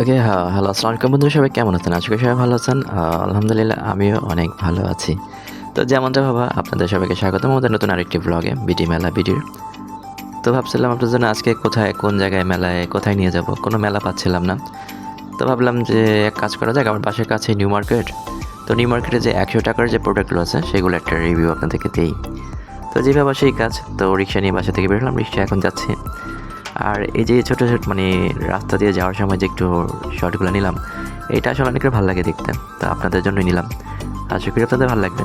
ওকে হ্যাঁ হ্যালো, আসসালামু আলাইকুম বন্ধুরা, সবাই কেমন আছেন? আজকে সবাই ভালো আছেন। আলহামদুলিল্লাহ, আমিও অনেক ভালো আছি। তো যেমনটা ভাবা, আপনাদের সবাইকে স্বাগতম আমাদের নতুন আরেকটি ব্লগে বিডি মেলা বিডির তো ভাবছিলাম আপনার জন্য আজকে কোথায়, কোন জায়গায় মেলায়, কোথায় নিয়ে যাব? কোনো মেলা পাচ্ছিলাম না। তো ভাবলাম যে এক কাজ করা যাক, আমার বাসার কাছে নিউ মার্কেট। তো নিউ মার্কেটে যে একশো টাকার যে প্রোডাক্টগুলো আছে, সেগুলো একটা রিভিউ আপনাদেরকে দিই। তো যেভাবে সেই কাজ, তো রিক্সা নিয়ে বাসা থেকে বেরোলাম রিক্সা এখন যাচ্ছি। আর এই যে ছোটো ছোট মানে রাস্তা দিয়ে যাওয়ার সময় যে একটু শর্টগুলো নিলাম, এটা আসলে অনেকের ভালো লাগে দেখতে। তো আপনাদের জন্যই নিলাম। আশা করি আপনাদের ভালো লাগবে।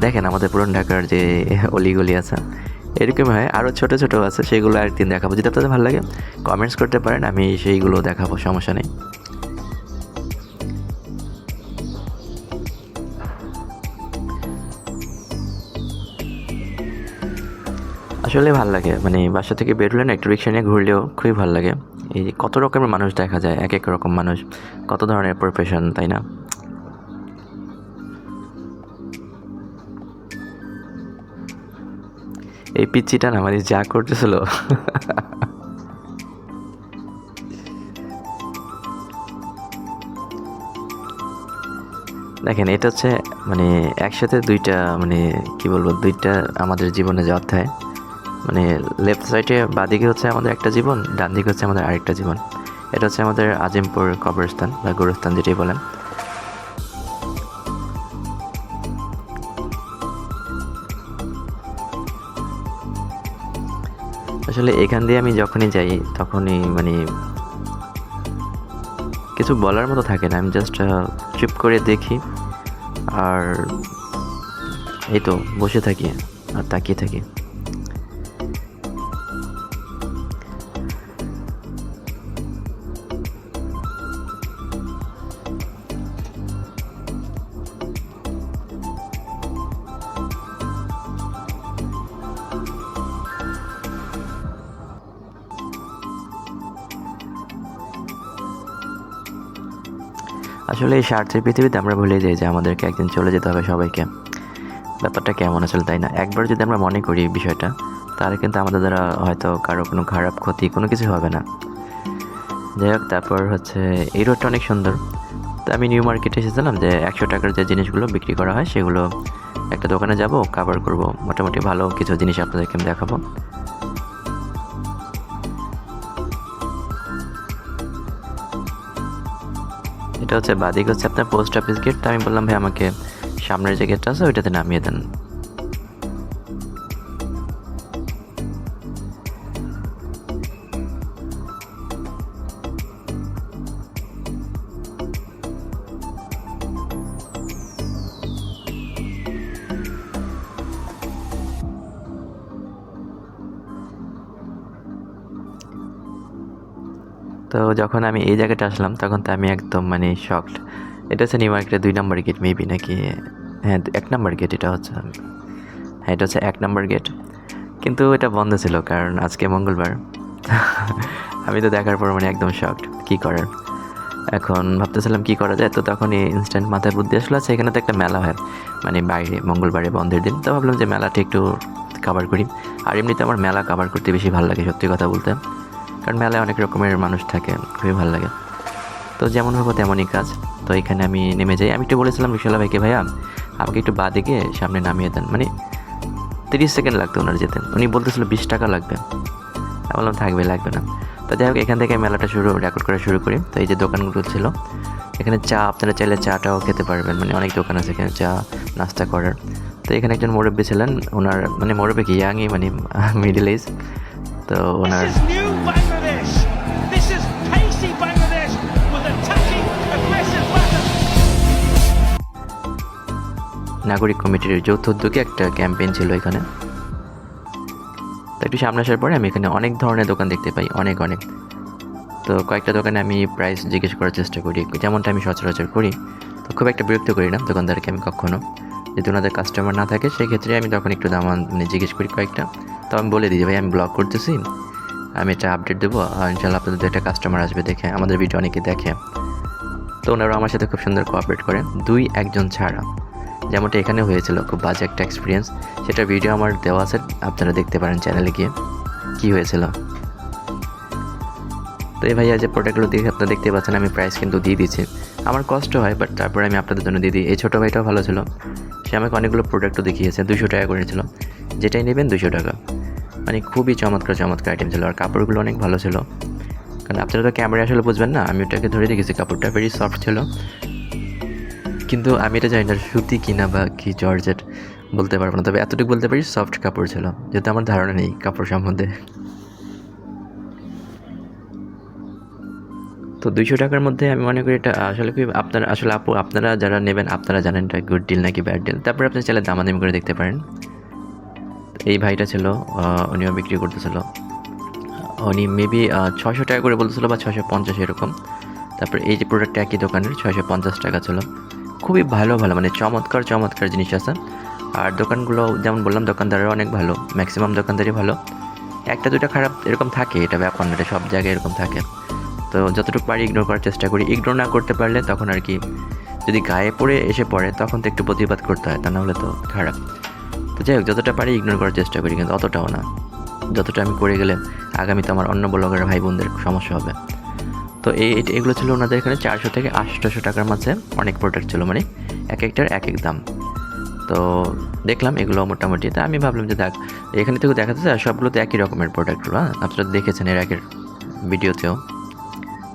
দেখেন আমাদের পুরন ঢাকার যে অলিগলি আছে, এরকমই হয়। আরও ছোটো ছোটো আছে, সেগুলো একদিন দেখাবো। যদি আপনাদের ভালো লাগে কমেন্টস করতে পারেন, আমি সেইগুলো দেখাবো, সমস্যা নেই। আসলে ভালো লাগে। মানে বাসা থেকে বেরোলে না একটু রিক্সা নিয়ে ঘুরলেও খুবই ভালো লাগে। এই কত রকমের মানুষ দেখা যায় এক এক রকম মানুষ। কত ধরনের প্রফেশন তাই না? এই পিচ্ছিটা না মানে যা করতেছিল। দেখেন, এটা হচ্ছে মানে একসাথে দুইটা মানে কি বলব, দুইটা আমাদের জীবনে যে অধ্যায়। মানে লেফট সাইডে বাদিকে হচ্ছে আমাদের একটা জীবন, ডান দিকে হচ্ছে আমাদের আরেকটা জীবন। এটা হচ্ছে আমাদের আজিমপুর কবরস্থান বা গোরস্থান যেটাই বলেন। আসলে এখান দিয়ে আমি যখনই যাই, তখনই মানে কিছু বলার মতো থাকে না। আমি জাস্ট চুপ করে দেখি আর এই তো বসে থাকি, আর তাকিয়ে থাকি। আসলে এই স্বার্থের পৃথিবীতে আমরা ভুলে যাই যে আমাদেরকে একদিন চলে যেতে হবে সবাইকে। ব্যাপারটা কেমন আসলে তাই না? একবার যদি আমরা মনে করি বিষয়টা, তাহলে কিন্তু আমাদের দ্বারা হয়তো কারও কোনো খারাপ ক্ষতি, কোনো কিছু হবে না। যাই হোক, তারপর হচ্ছে এই রোডটা অনেক সুন্দর। তো আমি নিউ মার্কেটে এসেছিলাম যে একশো টাকার যে জিনিসগুলো বিক্রি করা হয়, সেগুলো একটা দোকানে যাব কাভার করব। মোটামুটি ভালো কিছু জিনিস আপনাদেরকে আমি দেখাবো। এটা হচ্ছে বাদিক হচ্ছে আপনার পোস্ট অফিস গেট তো আমি বললাম, ভাই, আমাকে সামনের যে গেটটা আছে, ওইটাতে নামিয়ে দেন। তো যখন আমি এই জায়গাটা আসলাম, তখন তো আমি একদম মানে শকড এটা হচ্ছে নিউ মার্কেটের দুই নম্বর গেট মেবি নাকি? হ্যাঁ এক নম্বর গেট এটা হচ্ছে। হ্যাঁ এটা হচ্ছে এক নম্বর গেট কিন্তু এটা বন্ধ ছিল কারণ আজকে মঙ্গলবার। আমি তো দেখার পর মানে একদম শকড কী করার? এখন ভাবতেছিলাম কী করা যায়, তো তখনই ইনস্ট্যান্ট মাথায় বুদ্ধি আসলো আচ্ছা এখানে তো একটা মেলা হয়। মানে বাইরে, মঙ্গলবারে বন্ধের দিন। তো ভাবলাম যে মেলাটা একটু কাভার করি। আর এমনিতে আমার মেলা কাভার করতে বেশি ভালো লাগে, সত্যি কথা বলতে। কারণ মেলায় অনেক রকমের মানুষ থাকে, খুবই ভালো লাগে। তো যেমন হব তেমনই কাজ। তো এখানে আমি নেমে যাই। আমি একটু বলেছিলাম বিশালা ভাইকে, ভাইয়া, আমাকে একটু বা দিকে সামনে নামিয়ে দেন। মানে তিরিশ সেকেন্ড লাগতো ওনার যেতে। উনি বলতেছিল, বিশ টাকা লাগবে। আমি বললাম, থাকবে, লাগবে না। তো যাই হোক, এখান থেকে মেলাটা শুরু রেকর্ড করা শুরু করি। তো এই যে দোকানগুলো ছিল, এখানে চা, আপনারা চাইলে চাটাও খেতে পারবেন। মানে অনেক দোকান আছে এখানে, চা, নাস্তা করার। তো এখানে একজন মুরব্বী ছিলেন। ওনার মানে মুরব্বী কি? ইয়াংই মানে মিডিল এজ তো ওনার নাগরিক কমিটির যৌথ উদ্যোগে একটা ক্যাম্পেইন ছিল এখানে। তো একটু সামনে আসার পরে আমি এখানে অনেক ধরনের দোকান দেখতে পাই, অনেক অনেক। তো কয়েকটা দোকানে আমি প্রাইস জিজ্ঞেস করার চেষ্টা করি, যেমনটা আমি সচরাচর করি। তো খুব একটা বিরক্ত করি না দোকানদারকে আমি কখনো। যদি ওনাদের কাস্টমার না থাকে সেই ক্ষেত্রে আমি তখন একটু দাম মানে জিজ্ঞেস করি কয়েকটা। তো আমি বলে দিই ভাই, আমি ব্লগ করতেছি। আমি এটা আপডেট দেবো। আর ইনশাল্লাহ আপনাদের একটা কাস্টমার আসবে দেখে, আমাদের ভিডিও অনেকে দেখে। তো ওনারা আমার সাথে খুব সুন্দর কোঅপারেট করে। দুই, একজন ছাড়া। যেমনটা এখানে হয়েছিল, খুব বাজে একটা এক্সপিরিয়েন্স সেটা ভিডিও আমার দেওয়া আছে, আপনারা দেখতে পারেন চ্যানেলে গিয়ে কী হয়েছিল। তো এই ভাইয়া যে প্রোডাক্টগুলো দেখে আপনারা দেখতে পাচ্ছেন, আমি প্রাইস কিন্তু দিয়ে দিচ্ছি আমার কষ্ট হয় বাট তারপরে আমি আপনাদের জন্য দিয়ে দিই। এই ছোটো ভাইটাও ভালো ছিল। সে আমাকে অনেকগুলো প্রোডাক্টও দেখিয়েছে, দুশো টাকা করেছিল যেটাই নেবেন দুশো টাকা। মানে খুবই চমৎকার চমৎকার আইটেম ছিল। আর কাপড়গুলো অনেক ভালো ছিল। কারণ আপনারা তো ক্যামেরা আসলে বুঝবেন না, আমি ওটাকে ধরে দেখেছি কাপড়টা ভেরি সফট ছিল। কিন্তু আমি এটা জানি না সুতি কিনা বা কি জর্জেট বলতে পারব না। তবে এতটুকু বলতে পারি সফট কাপড় ছিল, যেহেতু আমার ধারণা নেই কাপড় সম্বন্ধে। তো দুইশো টাকার মধ্যে আমি মনে করি এটা আসলে কি আপনারা, আসলে আপু, আপনারা যারা নেবেন, আপনারা জানেন এটা গুড ডিল নাকি ব্যাড ডিল তারপরে আপনি চাইলে দামাদামি করে দেখতে পারেন। এই ভাইটা ছিল উনিও বিক্রি করতেছিল। উনি মেবি ছশো টাকা করে বলতেছিল বা ছশো পঞ্চাশ এরকম। তারপর এই যে প্রোডাক্টটা একই দোকানের, ছয়শো পঞ্চাশ টাকা ছিল। খুবই ভালো ভালো মানে চমৎকার চমৎকার জিনিস আছে। আর দোকানগুলো, যেমন বললাম দোকানদাররা অনেক ভালো ম্যাক্সিমাম দোকানদারই ভালো। একটা, দুটো খারাপ এরকম থাকে, এটা ব্যাপার না, এটা সব জায়গায় এরকম থাকে। তো যতটুকু পারি ইগনোর করার চেষ্টা করি। ইগনোর না করতে পারলে তখন আর কি, যদি গায়ে পড়ে এসে পড়ে, তখন তো একটু প্রতিবাদ করতে হয়, তা না হলে তো খারাপ। তো যাই হোক, যতটা পারি ইগনোর করার চেষ্টা করি, কিন্তু অতটাও না। যতটা আমি করে গেলে, আগামীতে আমার অন্য ব্লগের ভাই বোনদের সমস্যা হবে। তো এই এগুলো ছিল ওনাদের এখানে চারশো থেকে আটশোশো টাকার মাঝে অনেক প্রোডাক্ট ছিল মানে এক একটার এক এক দাম। তো দেখলাম এগুলো মোটামুটি। তা আমি ভাবলাম যে দেখ, এখানে থেকে দেখা যাচ্ছে সবগুলো তো একই রকমের প্রোডাক্টগুলো হ্যাঁ? আপনারা দেখেছেন এর আগের ভিডিওতেও।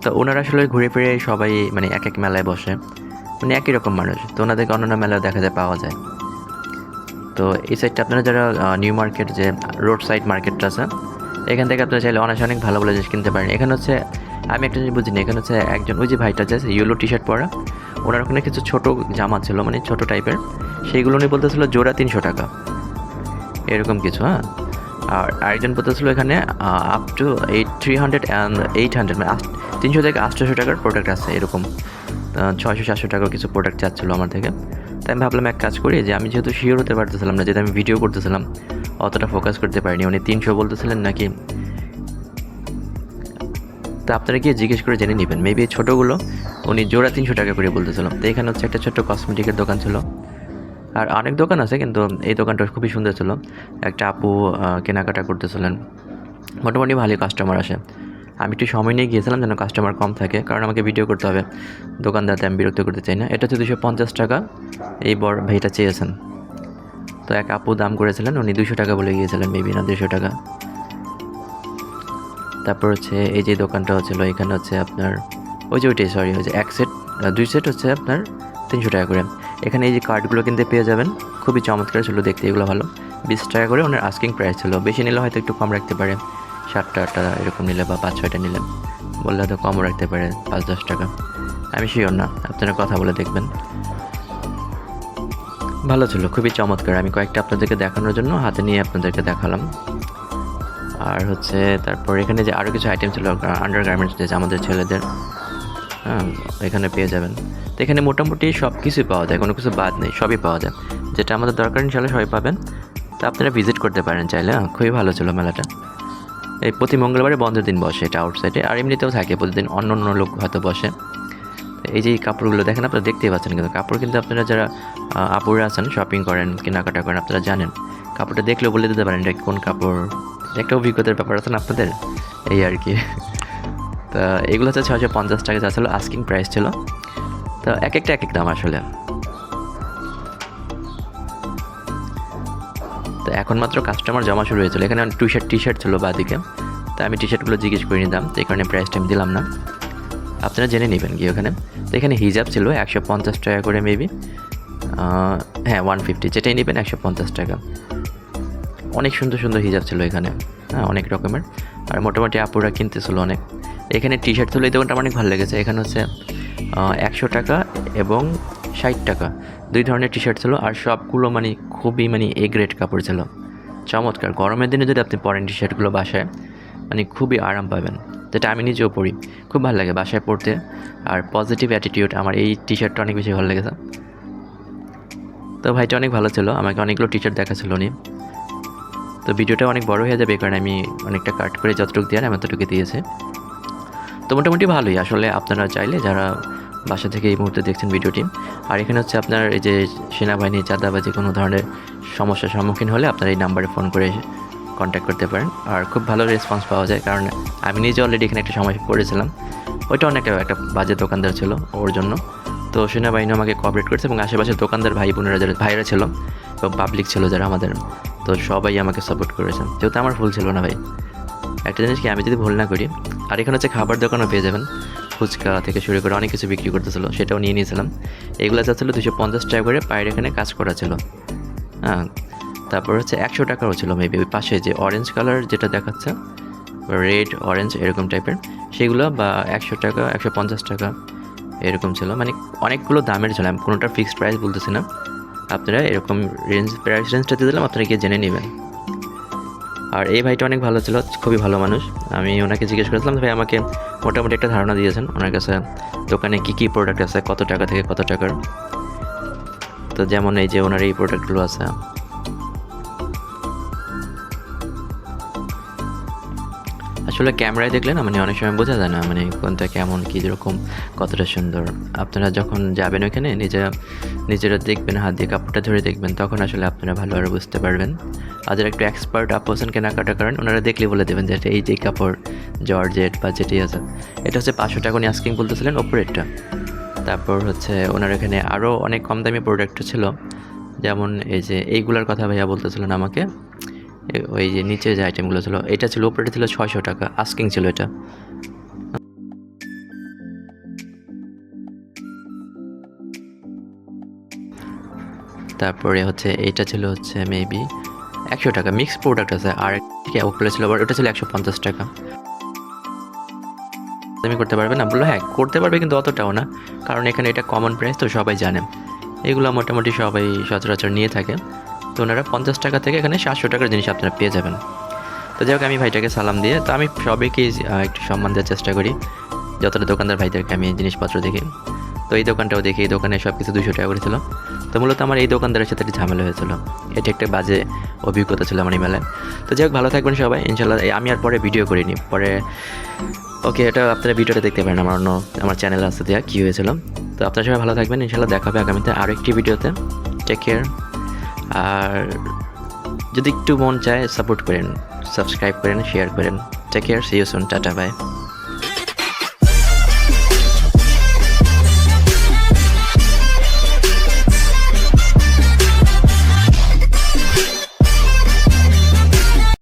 তো ওনারা আসলে ঘুরে ফিরে সবাই মানে এক এক মেলায় বসে মানে একই রকম মানুষ। তো ওনাদেরকে অন্যান্য মেলায় দেখা যায়, পাওয়া যায়। তো এই সাইডটা আপনারা যারা নিউ মার্কেট যে রোড সাইড মার্কেটটা আছে, এখান থেকে আপনারা চাইলে অনেক অনেক ভালো ভালো জিনিস কিনতে পারেন। এখানে হচ্ছে আমি একটা জিনিস বুঝিনি, এখানে হচ্ছে একজন, ওই যে ভাইটা যে ইয়েলো টি শার্ট পরা, ওনার ওখানে কিছু ছোট জামা ছিল মানে ছোট টাইপের সেইগুলো নিয়ে বলতেছিল জোড়া তিনশো টাকা। এরকম কিছু হ্যাঁ? আর আরেকজন বলতেছিল এখানে up to eight three hundred and eight hundred মানে তিনশো থেকে আটশোশো টাকার প্রোডাক্ট আছে এরকম। ছয়শো, সাতশো টাকার কিছু প্রোডাক্ট চাচ্ছিলো আমার থেকে। তাই আমি ভাবলাম এক কাজ করি, যে আমি যেহেতু শিওর হতে পারতেছিলাম না, যেহেতু আমি ভিডিও করতেছিলাম, অতটা ফোকাস করতে পারিনি। উনি তিনশো বলতেছিলেন নাকি তা আপনারা গিয়ে জিজ্ঞেস করে জেনে নেবেন। মেবি ছোটোগুলো উনি জোড়া তিনশো টাকা করে বলতেছিলাম তো এখানে হচ্ছে একটা ছোট্ট কসমেটিকের দোকান ছিল। আর অনেক দোকান আছে, কিন্তু এই দোকানটা খুবই সুন্দর ছিল। একটা আপু কেনাকাটা করতেছিলেন। মোটামুটি ভালোই কাস্টমার আসে। আমি একটু সময় নিয়ে গিয়েছিলাম যেন কাস্টমার কম থাকে, কারণ আমাকে ভিডিও করতে হবে। দোকানদারতে আমি বিরক্ত করতে চাই না। এটা হচ্ছে দুশো পঞ্চাশ টাকা এই বড় ভাইটা চেয়েছেন। তো এক আপু দাম করেছিলেন, উনি দুশো টাকা বলে গিয়েছিলেন মেবি না দুশো টাকা। তারপর হচ্ছে এই যে দোকানটা হচ্ছিল এখানে হচ্ছে আপনার ওই যে ওইটাই সরি হচ্ছে এক সেট দুই সেট হচ্ছে আপনার তিনশো টাকা করে। এখানে এই যে কার্ডগুলো কিনতে পেয়ে যাবেন, খুবই চমৎকার ছিল দেখতে, এগুলো ভালো। বিশ টাকা করে ওনার আস্কিং প্রাইস ছিল, বেশি নিলে হয়তো একটু কম রাখতে পারে। সাতটা আটটা এরকম নিলে বা পাঁচ ছয়টা নিলে, বললে হয়তো কমও রাখতে পারে, পাঁচ দশ টাকা। আমি শিওর না, আপনারা কথা বলে দেখবেন। ভালো ছিল, খুবই চমৎকার। আমি কয়েকটা আপনাদেরকে দেখানোর জন্য হাতে নিয়ে আপনাদেরকে দেখালাম। আর হচ্ছে তারপর এখানে যে আরও কিছু আইটেম ছিল আন্ডার গার্মেন্টস যে আমাদের ছেলেদের হ্যাঁ এখানে পেয়ে যাবেন। তো এখানে মোটামুটি সব কিছুই পাওয়া যায়, কোনো কিছু বাদ নেই, সবই পাওয়া যায়। যেটা আমাদের দরকার ইনশাল্লাহ সবাই পাবেন। তা আপনারা ভিজিট করতে পারেন চাইলে হ্যাঁ খুবই ভালো ছিল মেলাটা। এই প্রতি মঙ্গলবারে বন্ধের দিন বসে এটা আউটসাইডে আর এমনিতেও থাকে, প্রতিদিন অন্য অন্য লোক হয়তো বসে। এই যে কাপড়গুলো দেখেন, আপনারা দেখতেই পাচ্ছেন কিন্তু, কাপড় কিন্তু আপনারা যারা আপুরা আছেন শপিং করেন, কেনাকাটা করেন, আপনারা জানেন। কাপড়টা দেখলেও বলে দিতে পারেন এটা কোন কাপড় একটা অভিজ্ঞতার ব্যাপার আছে না আপনাদের? এই আর কি। তা এগুলো হচ্ছে ছয়শো পঞ্চাশ টাকা যা ছিল আস্কিং প্রাইস ছিল। তো এক একটা, এক এক দাম আসলে। তো এখন মাত্র কাস্টমার জমা শুরু হয়েছিল। এখানে টি শার্ট টি শার্ট ছিল বাদিকে। তো আমি টি শার্টগুলো জিজ্ঞেস করে নিতাম তো এই কারণে প্রাইসটা আমি দিলাম না। আপনারা জেনে নেবেন গিয়ে ওখানে। তো এখানে হিজাব ছিল একশো পঞ্চাশ টাকা করে মেবি হ্যাঁ ওয়ান ফিফটি যেটাই নেবেন একশো পঞ্চাশ টাকা। অনেক সুন্দর সুন্দর হিজাব ছিল এখানে। হ্যাঁ অনেক রকমের। আর মোটামুটি আপুরা কিনতেছিল অনেক। এখানে টি শার্ট ছিল এই দোকানটা আমার অনেক ভালো লেগেছে। এখানে হচ্ছে একশো টাকা এবং ষাট টাকা। দুই ধরনের টি শার্ট ছিল আর সবগুলো মানে খুবই মানে এ গ্রেড কাপড় ছিল। চমৎকার। গরমের দিনে যদি আপনি পরেন টি শার্টগুলো বাসায় মানে খুবই আরাম পাবেন। যেটা আমি নিজেও পরি। খুব ভালো লাগে বাসায় পরতে। আর পজিটিভ অ্যাটিটিউড আমার এই টি শার্টটা অনেক বেশি ভালো লেগেছে। তো ভাইটা অনেক ভালো ছিল। আমাকে অনেকগুলো টি শার্ট দেখাছিল উনি। তো ভিডিওটা অনেক বড় হয়ে যাবে, কারণ আমি অনেকটা কাট করে যতটুকু দিয়ে আমি ততটুকু দিয়েছি। তো মোটামুটি ভালোই। আসলে আপনারা চাইলে যারা বাসা থেকে এই মুহূর্তে দেখছেন ভিডিওটি, আর এখানে হচ্ছে আপনার এই যে সেনাবাহিনী চাঁদা বা যে কোনো ধরনের সমস্যার সম্মুখীন হলে আপনারা এই নাম্বারে ফোন করে কন্ট্যাক্ট করতে পারেন। আর খুব ভালো রেসপন্স পাওয়া যায়, কারণ আমি নিজে অলরেডি এখানে একটা সময় পড়েছিলাম। ওইটা অনেক একটা বাজে দোকানদার ছিল ওর জন্য। তো সেনাবাহিনী আমাকে কোঅপারেট করেছে এবং আশেপাশের দোকানদার ভাই বোনেরা যারা ভাইরা ছিল, এবং পাবলিক ছিল যারা আমাদের তো সবাই আমাকে সাপোর্ট করেছেন। যেহেতু আমার ভুল ছিল না ভাই। একটা জিনিস কি, আমি যদি ভুল না করি, আর এখানে হচ্ছে খাবার দোকানও পেয়ে যাবেন। ফুচকা থেকে শুরু করে অনেক কিছু বিক্রি করতেছিল, সেটাও নিয়ে নিয়েছিলাম। এগুলো যাচ্ছিল দুশো পঞ্চাশ টাকা করে পায়ের এখানে কাজ করা ছিল। হ্যাঁ তারপর হচ্ছে একশো টাকাও ছিল মেবি ওই পাশে যে অরেঞ্জ কালার যেটা দেখাচ্ছে রেড অরেঞ্জ এরকম টাইপের সেগুলো বা একশো টাকা, একশো পঞ্চাশ টাকা এরকম ছিল। মানে অনেকগুলো দামের ছিল, আমি কোনোটা ফিক্সড প্রাইস বলতেছি না। আপনারা এরকম রেঞ্জ প্রাইস রেঞ্জটা দিয়ে দিলাম, আপনারা গিয়ে জেনে নেবেন। আর এই ভাইটা অনেক ভালো ছিল, খুবই ভালো মানুষ। আমি ওনাকে জিজ্ঞেস করেছিলাম, ভাই, আমাকে মোটামুটি একটা ধারণা দিয়েছেন ওনার কাছে, দোকানে কী কী প্রোডাক্ট আছে, কত টাকা থেকে কত টাকার? তো যেমন এই যে ওনার এই প্রোডাক্টগুলো আছে আসলে ক্যামেরায় দেখলে না মানে অনেক সময় বোঝা যায় না মানে কোনটা কেমন, কী রকম কতটা সুন্দর। আপনারা যখন যাবেন ওইখানে, নিজেরা নিজেরা দেখবেন, হাত দিয়ে কাপড়টা ধরে দেখবেন, তখন আসলে আপনারা ভালোভাবে বুঝতে পারবেন। আর যারা একটু এক্সপার্ট আপ হোসেন কেনাকাটা করেন, ওনারা দেখলে বলে দেবেন যে, এই যে কাপড়, জর্জেট বা যেটি আছে। এটা হচ্ছে পাঁচশো টাকা উনি আস্কিং বলতেছিলেন ওপরেরটা। তারপর হচ্ছে ওনার এখানে আরও অনেক কম দামি প্রোডাক্ট ছিল। যেমন এই যে এইগুলার কথা ভাইয়া বলতেছিলেন আমাকে। ওই যে নিচে যে আইটেমগুলো ছিল, এটা ছিল উপরে ছিল ছয়শো টাকা আস্কিং ছিল এটা। তারপরে হচ্ছে এইটা ছিল হচ্ছে মেবি একশো টাকা মিক্স প্রোডাক্ট আছে, আর একটা উপরে ছিল আবার ওটা ছিল একশো পঞ্চাশ টাকা। তুমি করতে পারবে না, বলল হ্যাঁ করতে পারবে, কিন্তু অতটাও না, কারণ এখানে এটা কমন প্রাইস তো সবাই জানে। এগুলো মোটামুটি সবাই সচরাচর নিয়ে থাকে। তো ওনারা পঞ্চাশ টাকা থেকে এখানে সাতশো টাকার জিনিস আপনারা পেয়ে যাবেন। তো যাই হোক আমি ভাইটাকে সালাম দিয়ে তো আমি সবাইকেই আহ, একটু সম্মান দেওয়ার চেষ্টা করি যতটা দোকানদার ভাইদেরকে আমি জিনিসপত্র দেখি। তো এই দোকানটাও দেখি এই দোকানে সব কিছু দুশো টাকা করে ছিল। তো মূলত আমার এই দোকানদারের সাথে একটি ঝামেলা হয়েছিল। এটা একটা বাজে অভিজ্ঞতা ছিল আমার এই মেলায়। তো যাই হোক ভালো থাকবেন সবাই ইনশাল্লাহ আমি আর পরে ভিডিও করিনি পরে ওকে এটা আপনারা ভিডিওটা দেখতে পারেন আমার অন্য আমার চ্যানেল আসতে দেওয়া কী হয়েছিল। তো আপনারা সবাই ভালো থাকবেন ইনশাল্লাহ দেখা হবে আগামীতে আরও একটি ভিডিওতে। টেক কেয়ার আর যদি একটু মন চায় সাপোর্ট করেন সাবস্ক্রাইব করেন শেয়ার করেন take care see you tata bye